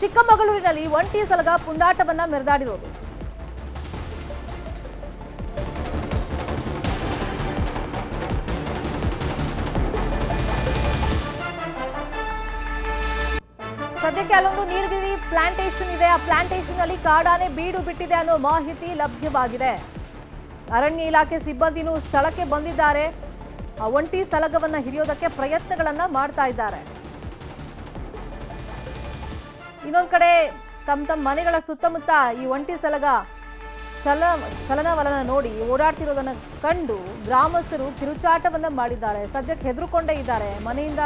ಚಿಕ್ಕಮಗಳೂರಿನಲ್ಲಿ ಒಂಟಿ ಸಲಗ ಪುಂಡಾಟವನ್ನ ಮೆರೆದಾಡಿರೋದು. ಸದ್ಯಕ್ಕೆ ಅಲ್ಲೊಂದು ನೀಲಗಿರಿ ಪ್ಲಾಂಟೇಶನ್ ಇದೆ. ಆ ಪ್ಲಾಂಟೇಶನ್ ಅಲ್ಲಿ ಕಾಡಾನೆ ಬೀಡು ಬಿಟ್ಟಿದೆ ಅನ್ನೋ ಮಾಹಿತಿ ಲಭ್ಯವಾಗಿದೆ. ಅರಣ್ಯ ಇಲಾಖೆ ಸಿಬ್ಬಂದಿನೂ ಸ್ಥಳಕ್ಕೆ ಬಂದಿದ್ದಾರೆ. ಆ ಒಂಟಿ ಸಲಗವನ್ನ ಹಿಡಿಯೋದಕ್ಕೆ ಪ್ರಯತ್ನಗಳನ್ನ ಮಾಡ್ತಾ ಇದ್ದಾರೆ. ಇನ್ನೊಂದ್ ಕಡೆ ತಮ್ಮ ತಮ್ಮ ಮನೆಗಳ ಸುತ್ತಮುತ್ತ ಈ ಒಂಟಿ ಸಲಗ ಚಲ, ಚಲನವಲನ ನೋಡಿ ಓಡಾಡ್ತಿರೋದನ್ನ ಕಂಡು ಗ್ರಾಮಸ್ಥರು ಕಿರುಚಾಟವನ್ನ ಮಾಡಿದ್ದಾರೆ. ಸದ್ಯಕ್ಕೆ ಹೆದರುಕೊಂಡೇ ಇದ್ದಾರೆ. ಮನೆಯಿಂದ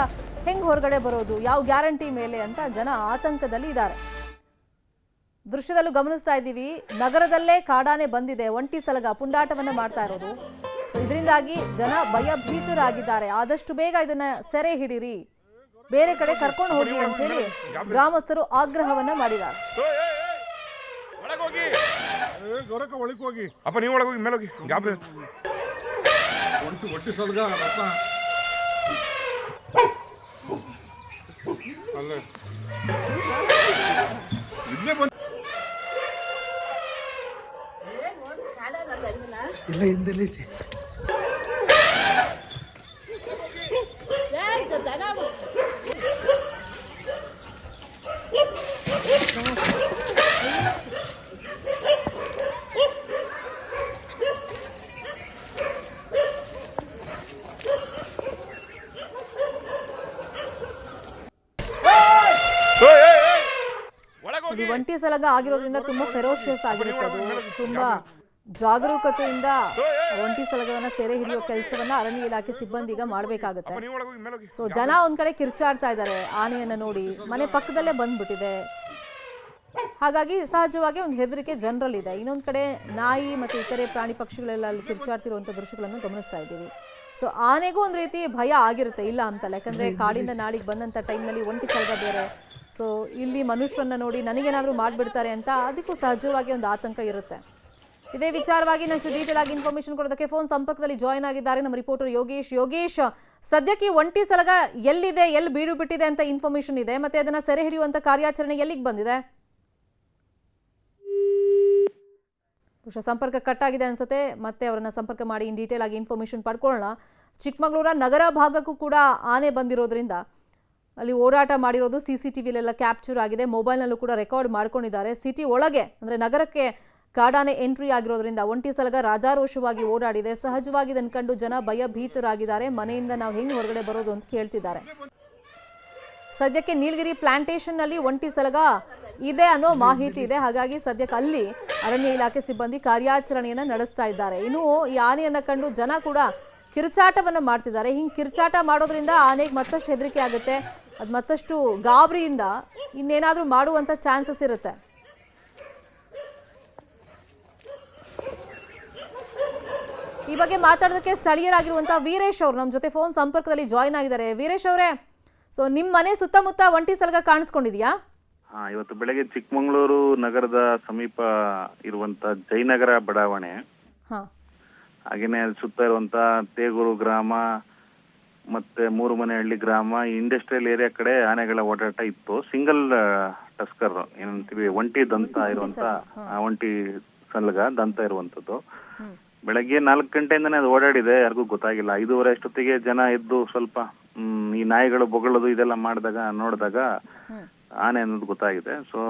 ಹೆಂಗ್ ಹೊರಗಡೆ ಬರೋದು? ಯಾವ ಗ್ಯಾರಂಟಿ ಮೇಲೆ ಅಂತ ಜನ ಆತಂಕದಲ್ಲಿ ಇದ್ದಾರೆ. ದೃಶ್ಯದಲ್ಲೂ ಗಮನಿಸ್ತಾ ಇದ್ದೀವಿ. ನಗರದಲ್ಲೇ ಕಾಡಾನೆ ಬಂದಿದೆ. ಒಂಟಿ ಸಲಗ ಪುಂಡಾಟವನ್ನ ಮಾಡ್ತಾ ಇರೋದು. ಸೊ ಇದರಿಂದಾಗಿ ಜನ ಭಯಭೀತರಾಗಿದ್ದಾರೆ. ಆದಷ್ಟು ಬೇಗ ಇದನ್ನ ಸೆರೆ ಹಿಡಿರಿ. ಬೇರೆ ಕಡೆ ಕರ್ಕೊಂಡು ಹೋಗಿ ಅಂತ ಹೇಳಿ ಗ್ರಾಮಸ್ಥರು ಆಗ್ರಹವನ್ನ ಮಾಡಿದ್ದಾರೆ. ಒಳಗೋಗಿ. ಏ ಗೌರಕ್ಕ ಒಳಗೆ ಹೋಗಿ ಅಪ್ಪ ನೀವು ಒಳಗೋಗಿ ಮೇಲೆ ಹೋಗಿ ಗಾಬರಿ ಆಯ್ತು. ಒಂಟಿ ಒಟ್ಟಿ ಸಲ್ಗ ರತ್ನ ಅಲ್ಲೇ. ಇಲ್ಲೇ ಬಂದು ಇಲ್ಲ ಹಿಂದೆಲ್ಲಿ ಒಂಟಿ ಸಲಗ ಆಗಿರೋದ್ರಿಂದ ತುಂಬಾ ಫೆರೋಷಿಯಸ್ ಆಗಿರುತ್ತೆ ಅದು ತುಂಬಾ ಜಾಗರೂಕತೆಯಿಂದ ಒಂಟಿ ಸಲಗವನ್ನ ಸೆರೆ ಹಿಡಿಯೋ ಕೆಲಸವನ್ನ ಅರಣ್ಯ ಇಲಾಖೆ ಸಿಬ್ಬಂದಿ ಈಗ ಮಾಡ್ಬೇಕಾಗತ್ತೆ. ಸೊ ಜನ ಒಂದ್ ಕಡೆ ಕಿರ್ಚಾಡ್ತಾ ಇದ್ದಾರೆ ಆನೆಯನ್ನ ನೋಡಿ. ಮನೆ ಪಕ್ಕದಲ್ಲೇ ಬಂದ್ಬಿಟ್ಟಿದೆ. ಹಾಗಾಗಿ ಸಹಜವಾಗಿ ಒಂದು ಹೆದರಿಕೆ ಜನರಲ್ ಇದೆ. ಇನ್ನೊಂದ್ ಕಡೆ ನಾಯಿ ಮತ್ತೆ ಇತರೆ ಪ್ರಾಣಿ ಪಕ್ಷಿಗಳೆಲ್ಲ ಅಲ್ಲಿ ಕಿರ್ಚಾಡ್ತಿರುವಂತ ದೃಶ್ಯಗಳನ್ನು ಗಮನಿಸ್ತಾ ಇದ್ದೀವಿ. ಸೊ ಆನೆಗೂ ಒಂದ್ ರೀತಿ ಭಯ ಆಗಿರುತ್ತೆ. ಇಲ್ಲ ಅಂತಲ್ಲ. ಯಾಕಂದ್ರೆ ಕಾಡಿಂದ ನಾಡಿಗೆ ಬಂದಂತ ಟೈಮ್ನಲ್ಲಿ ಒಂಟಿ ಸಲಗ ಬೇರೆ. ಸೊ ಇಲ್ಲಿ ಮನುಷ್ಯರನ್ನ ನೋಡಿ ನನಗೇನಾದರೂ ಮಾಡಿಬಿಡ್ತಾರೆ ಅಂತ ಅದಕ್ಕೂ ಸಹಜವಾಗಿ ಒಂದು ಆತಂಕ ಇರುತ್ತೆ. ಇದೇ ವಿಚಾರವಾಗಿ ನಷ್ಟು ಡೀಟೇಲ್ ಆಗಿ ಇನ್ಫಾರ್ಮೇಶನ್ ಕೊಡೋದಕ್ಕೆ ಫೋನ್ ಸಂಪರ್ಕದಲ್ಲಿ ಜಾಯ್ನ್ ಆಗಿದ್ದಾರೆ ನಮ್ಮ ರಿಪೋರ್ಟರ್ ಯೋಗೇಶ್. ಯೋಗೇಶ್, ಸದ್ಯಕ್ಕೆ ಒಂಟಿ ಸಲಗ ಎಲ್ಲಿದೆ, ಎಲ್ಲಿ ಬೀಡು ಬಿಟ್ಟಿದೆ ಅಂತ ಇನ್ಫಾರ್ಮೇಶನ್ ಇದೆ, ಮತ್ತೆ ಅದನ್ನ ಸೆರೆ ಹಿಡಿಯುವಂತ ಕಾರ್ಯಾಚರಣೆ ಎಲ್ಲಿಗೆ ಬಂದಿದೆ? ಬಹುಶಃ ಸಂಪರ್ಕ ಕಟ್ ಆಗಿದೆ ಅನ್ಸುತ್ತೆ, ಮತ್ತೆ ಅವರನ್ನ ಸಂಪರ್ಕ ಮಾಡಿ ಇನ್ ಡೀಟೇಲ್ ಆಗಿ ಇನ್ಫಾರ್ಮೇಶನ್ ಪಡ್ಕೊಳ್ಳೋಣ. ಚಿಕ್ಕಮಗಳೂರ ನಗರ ಭಾಗಕ್ಕೂ ಕೂಡ ಆನೆ ಬಂದಿರೋದ್ರಿಂದ ಅಲ್ಲಿ ಓಡಾಟ ಮಾಡಿರೋದು ಸಿ ಸಿ ಟಿ ವಿಲೆಲ್ಲ ಕ್ಯಾಪ್ಚರ್ ಆಗಿದೆ. ಮೊಬೈಲ್ನಲ್ಲೂ ಕೂಡ ರೆಕಾರ್ಡ್ ಮಾಡ್ಕೊಂಡಿದ್ದಾರೆ. ಸಿಟಿ ಒಳಗೆ, ಅಂದರೆ ನಗರಕ್ಕೆ ಕಾಡಾನೆ ಎಂಟ್ರಿ ಆಗಿರೋದ್ರಿಂದ ಒಂಟಿ ಸಲಗ ರಾಜಾರೋಷವಾಗಿ ಓಡಾಡಿದೆ. ಸಹಜವಾಗಿ ಇದನ್ನು ಕಂಡು ಜನ ಭಯಭೀತರಾಗಿದ್ದಾರೆ. ಮನೆಯಿಂದ ನಾವು ಹೆಂಗೆ ಹೊರಗಡೆ ಬರೋದು ಅಂತ ಕೇಳ್ತಿದ್ದಾರೆ. ಸದ್ಯಕ್ಕೆ ನೀಲಗಿರಿ ಪ್ಲಾಂಟೇಶನ್ನಲ್ಲಿ ಒಂಟಿ ಸಲಗ ಇದೆ ಅನ್ನೋ ಮಾಹಿತಿ ಇದೆ. ಹಾಗಾಗಿ ಸದ್ಯಕ್ಕೆ ಅಲ್ಲಿ ಅರಣ್ಯ ಇಲಾಖೆ ಸಿಬ್ಬಂದಿ ಕಾರ್ಯಾಚರಣೆಯನ್ನು ನಡೆಸ್ತಾ ಇದ್ದಾರೆ. ಇನ್ನು ಈ ಆನೆಯನ್ನ ಕಂಡು ಜನ ಕೂಡ ಕಿರುಚಾಟವನ್ನ ಮಾಡ್ತಿದ್ದಾರೆ. ಹಿಂಗೆ ಕಿರುಚಾಟ ಮಾಡೋದ್ರಿಂದ ಆನೆಗೆ ಮತ್ತಷ್ಟು ಹೆದರಿಕೆ ಆಗುತ್ತೆ. ಅದು ಮತ್ತಷ್ಟು ಗಾಬರಿಯಿಂದ ಇನ್ನೇನಾದರೂ ಮಾಡುವಂಥ ಚಾನ್ಸಸ್ ಇರುತ್ತೆ. ಈ ಬಗ್ಗೆ ಮಾತಾಡೋದಕ್ಕೆ ಸ್ಥಳೀಯರಾಗಿರುವಂತಹ ವೀರೇಶ್ ಅವರು ನಮ್ಮ ಜೊತೆ ಫೋನ್ ಸಂಪರ್ಕದಲ್ಲಿ ಜಾಯಿನ್ ಆಗಿದ್ದಾರೆ. ವೀರೇಶ್ ಅವರೇ ಸೊ ನಿಮ್ಮ ಮನೆ ಸುತ್ತಮುತ್ತ ಒಂಟಿ ಸಲಗ ಕಾಣಿಸ್ಕೊಂಡಿದ್ಯಾ? ಹಾ ಇವತ್ತು ಬೆಳಗ್ಗೆ ಚಿಕ್ಕಮಗಳೂರು ನಗರದ ಸಮೀಪ ಇರುವಂತ ಜಯನಗರ ಬಡಾವಣೆ. ಹಾ ಹಾಗೇನೆ ಅಲ್ಲಿ ಸುತ್ತ ಇರುವಂತ ತೇಗೂರು ಗ್ರಾಮ ಮತ್ತೆ ಮೂರು ಮನೆಹಳ್ಳಿ ಗ್ರಾಮ ಇಂಡಸ್ಟ್ರಿಯಲ್ ಏರಿಯಾ ಕಡೆ ಆನೆಗಳ ಓಡಾಟ ಇತ್ತು. ಸಿಂಗಲ್ ಟಸ್ಕರ್ ಏನಂತೀವಿ ಒಂಟಿ ದಂತ ಇರುವಂತ ಆ, ಒಂಟಿ ಸಲ್ಗ ದಂತ ಇರುವಂತದ್ದು. ಬೆಳಗ್ಗೆ ನಾಲ್ಕು ಗಂಟೆಯಿಂದನೇ ಅದು ಓಡಾಡಿದೆ ಯಾರಿಗೂ ಗೊತ್ತಾಗಿಲ್ಲ. ಐದೂವರೆ ಅಷ್ಟೊತ್ತಿಗೆ ಜನ ಎದ್ದು ಸ್ವಲ್ಪ ಹ್ಮ್, ಈ ನಾಯಿಗಳು ಬೊಗಳದು ಇದೆಲ್ಲ ಮಾಡಿದಾಗ ನೋಡಿದಾಗ ಆನೆ ಅನ್ನೋದು ಗೊತ್ತಾಗಿದೆ. ಸೊ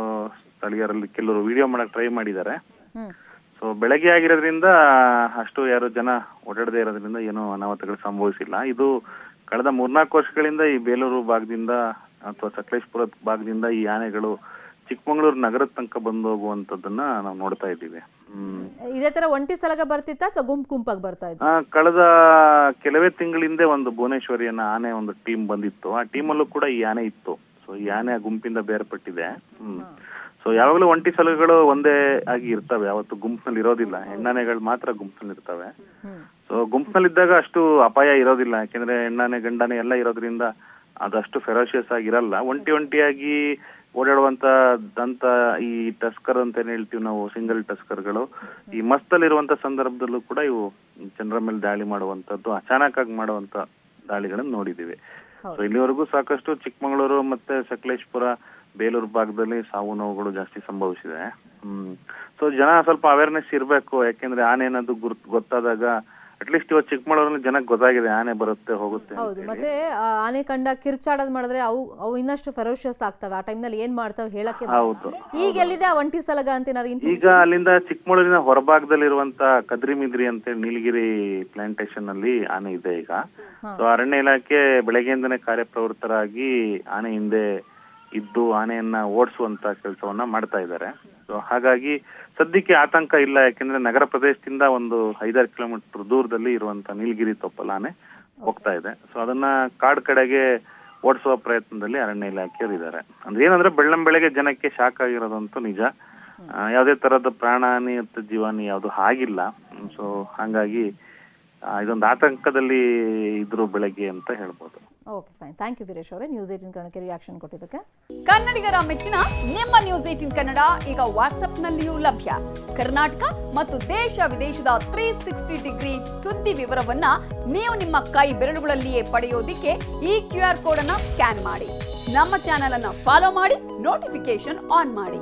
ಸ್ಥಳೀಯರಲ್ಲಿ ಕೆಲವರು ವಿಡಿಯೋ ಮಾಡಕ್ ಟ್ರೈ ಮಾಡಿದ್ದಾರೆ. ಸೊ ಬೆಳಗ್ಗೆ ಆಗಿರೋದ್ರಿಂದ ಅಷ್ಟು ಯಾರು ಜನ ಓಡಾಡದೇ ಇರೋದ್ರಿಂದ ಏನೂ ಅನಾಹುತಗಳು ಸಂಭವಿಸಿಲ್ಲ. ಇದು ಕಳೆದ ಮೂರ್ನಾಲ್ಕು ವರ್ಷಗಳಿಂದ ಈ ಬೇಲೂರು ಭಾಗದಿಂದ ಅಥವಾ ಸಕಲೇಶ್ಪುರ ಭಾಗದಿಂದ ಈ ಆನೆಗಳು ಚಿಕ್ಕಮಗಳೂರು ನಗರದ ತನಕ ಬಂದು ಹೋಗುವಂತದ್ದನ್ನ ನಾವು ನೋಡ್ತಾ ಇದ್ದೀವಿ. ಇದೇ ತರ ಒಂಟಿ ಸಲಗ ಬರ್ತಿತ್ತ ಅಥವಾ ಗುಂಪು ಗುಂಪಾಗಿ ಬರ್ತಾ ಇತ್ತು ಕಳೆದ ಕೆಲವೇ ತಿಂಗಳ ಹಿಂದೆ ಒಂದು ಭುವನೇಶ್ವರಿಯನ್ನ ಆನೆ ಒಂದು ಟೀಮ್ ಬಂದಿತ್ತು. ಆ ಟೀಮಲ್ಲೂ ಕೂಡ ಈ ಆನೆ ಇತ್ತು. ಸೊ ಈ ಆನೆ ಆ ಗುಂಪಿಂದ ಬೇರ್ಪಟ್ಟಿದೆ. ಹ್ಮ್. ಸೊ ಯಾವಾಗಲೂ ಒಂಟಿ ಸಲಗಳು ಒಂದೇ ಆಗಿ ಇರ್ತವೆ. ಯಾವತ್ತು ಗುಂಪಿನಲ್ಲಿ ಇರೋದಿಲ್ಲ. ಹೆಣ್ಣಾನೆಗಳು ಮಾತ್ರ ಗುಂಪಿನಲ್ಲಿ ಇರ್ತವೆ. ಸೊ ಗುಂಪಿನಲ್ಲಿ ಇದ್ದಾಗ ಅಷ್ಟು ಅಪಾಯ ಇರೋದಿಲ್ಲ. ಯಾಕೆಂದ್ರೆ ಹೆಣ್ಣಾನೆ, ಗಂಡಾನೆ ಎಲ್ಲ ಇರೋದ್ರಿಂದ ಅದಷ್ಟು ಫೆರೋಷಿಯಸ್ ಆಗಿರಲ್ಲ ಒಂಟಿ ಒಂಟಿಯಾಗಿ ಓಡಾಡುವಂತ ದಂತ ಈ ಟಸ್ಕರ್ ಅಂತ ಏನ್ ಹೇಳ್ತೀವಿ ನಾವು ಸಿಂಗಲ್ ಟಸ್ಕರ್ಗಳು, ಈ ಮಸ್ತಲ್ಲಿರುವಂತ ಸಂದರ್ಭದಲ್ಲೂ ಕೂಡ ಇವು ಜನರ ಮೇಲೆ ದಾಳಿ ಮಾಡುವಂತದ್ದು ಅಚಾನಕ್ ಆಗಿ ಮಾಡುವಂತ ದಾಳಿಗಳನ್ನು ನೋಡಿದ್ದೀವಿ. ಹೌದು. ಸೊ ಇಲ್ಲಿವರೆಗೂ ಸಾಕಷ್ಟು ಚಿಕ್ಕಮಗಳೂರು ಮತ್ತೆ ಸಕಲೇಶ್ಪುರ ಬೇಲೂರು ಭಾಗದಲ್ಲಿ ಸಾವು ನೋವುಗಳು ಜಾಸ್ತಿ ಸಂಭವಿಸಿದೆ. ಹ್ಮ್. ಸೊ ಜನ ಸ್ವಲ್ಪ ಅವೇರ್ನೆಸ್ ಇರಬೇಕು. ಯಾಕೆಂದ್ರೆ ಆನೆ ಅನ್ನೋದು ಗುರ್ತ್ ಗೊತ್ತಾದಾಗ ಅಟ್ಲೀಸ್ಟ್ ಇವತ್ತು ಚಿಕ್ಕಮಗಳೂರಲ್ಲಿ ಜನಕ್ಕೆ ಗೊತ್ತಾಗಿದೆ ಆನೆ ಬರುತ್ತೆ ಹೋಗುತ್ತೆ ಹೌದು. ಮತ್ತೆ ಆ ಆನೆ ಕಂಡ ಕಿರ್ಚಾಡೋದ್ ಮಾಡಿದ್ರೆ ಅವು ಅವು ಇನ್ನಷ್ಟು ಫೆರೋಷಿಯಸ್ ಆಗ್ತವೆ. ಆ ಟೈಮ್ನಲ್ಲಿ ಏನ್ ಮಾಡ್ತಾವೆ ಹೇಳಕ್ಕೆ ಹೌದು. ಈಗ ಎಲ್ಲಿದೆ ಆ ಒಂಟಿ ಸಲಗ ಅಂತ ಏನಾದ್ರು ಈಗ? ಅಲ್ಲಿಂದ ಚಿಕ್ಕಮಗಳೂರಿನ ಹೊರಭಾಗದಲ್ಲಿರುವಂತ ಕದ್ರಿ ಮಿದ್ರಿ ಅಂತ ನೀಲಗಿರಿ ಪ್ಲಾಂಟೇಶನ್ ಅಲ್ಲಿ ಆನೆ ಇದೆ ಈಗ. ಸೊ ಅರಣ್ಯ ಇಲಾಖೆ ಬೆಳಗ್ಗೆಯಿಂದನೇ ಕಾರ್ಯಪ್ರವೃತ್ತರಾಗಿ ಆನೆ ಹಿಂದೆ ಇದ್ದು ಆನೆಯನ್ನ ಓಡಿಸುವಂತ ಕೆಲಸವನ್ನ ಮಾಡ್ತಾ ಇದ್ದಾರೆ. ಸೊ ಹಾಗಾಗಿ ಸದ್ಯಕ್ಕೆ ಆತಂಕ ಇಲ್ಲ, ಯಾಕೆಂದ್ರೆ ನಗರ ಪ್ರದೇಶದಿಂದ ಒಂದು ಐದಾರು ಕಿಲೋಮೀಟರ್ ದೂರದಲ್ಲಿ ಇರುವಂತ ನೀಲಗಿರಿ ತೊಪ್ಪಲ ಆನೆ ಹೋಗ್ತಾ ಇದೆ. ಸೊ ಅದನ್ನ ಕಾಡ್ ಕಡೆಗೆ ಓಡಿಸುವ ಪ್ರಯತ್ನದಲ್ಲಿ ಅರಣ್ಯ ಇಲಾಖೆಯವರು ಇದ್ದಾರೆ. ಅಂದ್ರೆ ಏನಂದ್ರೆ ಬೆಳ್ಳಂ ಬೆಳಗ್ಗೆ ಜನಕ್ಕೆ ಶಾಕ್ ಆಗಿರೋದಂತೂ ನಿಜ. ಯಾವುದೇ ತರದ ಪ್ರಾಣಹಾನಿ ಅಥವಾ ಜೀವಾನಿ ಯಾವುದು ಆಗಿಲ್ಲ. ಸೊ ಹಾಗಾಗಿ ಇದೊಂದು ಆತಂಕದಲ್ಲಿ ಇದ್ರು ಬೆಳಗ್ಗೆ ಅಂತ ಹೇಳ್ಬೋದು. Okay fine thank you Veeresh ಅವರೇ. ನ್ಯೂಸ್ ಏಟಿನ್ ಕನ್ನಡಕ್ಕೆ ರಿಯಾಕ್ಷನ್ ಕೊಟ್ಟಿದ್ದಕ್ಕೆ. ಕನ್ನಡಿಗರ ಮೆಚ್ಚಿನ ನಿಮ್ಮ ನ್ಯೂಸ್ ಏಟಿನ್ ಕನ್ನಡ ಈಗ ವಾಟ್ಸ್ಆಪ್ನಲ್ಲಿಯೂ ಲಭ್ಯ. ಕರ್ನಾಟಕ ಮತ್ತು ದೇಶ ವಿದೇಶದ ತ್ರೀ ಸಿಕ್ಸ್ಟಿ ಡಿಗ್ರಿ ಸುದ್ದಿ ವಿವರವನ್ನ ನೀವು ನಿಮ್ಮ ಕೈ ಬೆರಳುಗಳಲ್ಲಿಯೇ ಪಡೆಯೋದಿಕ್ಕೆ ಈ ಕ್ಯೂ ಆರ್ ಕೋಡ್ ಅನ್ನ ಸ್ಕ್ಯಾನ್ ಮಾಡಿ. ನಮ್ಮ ಚಾನೆಲ್ ಅನ್ನು ಫಾಲೋ ಮಾಡಿ ನೋಟಿಫಿಕೇಶನ್ ಆನ್ ಮಾಡಿ.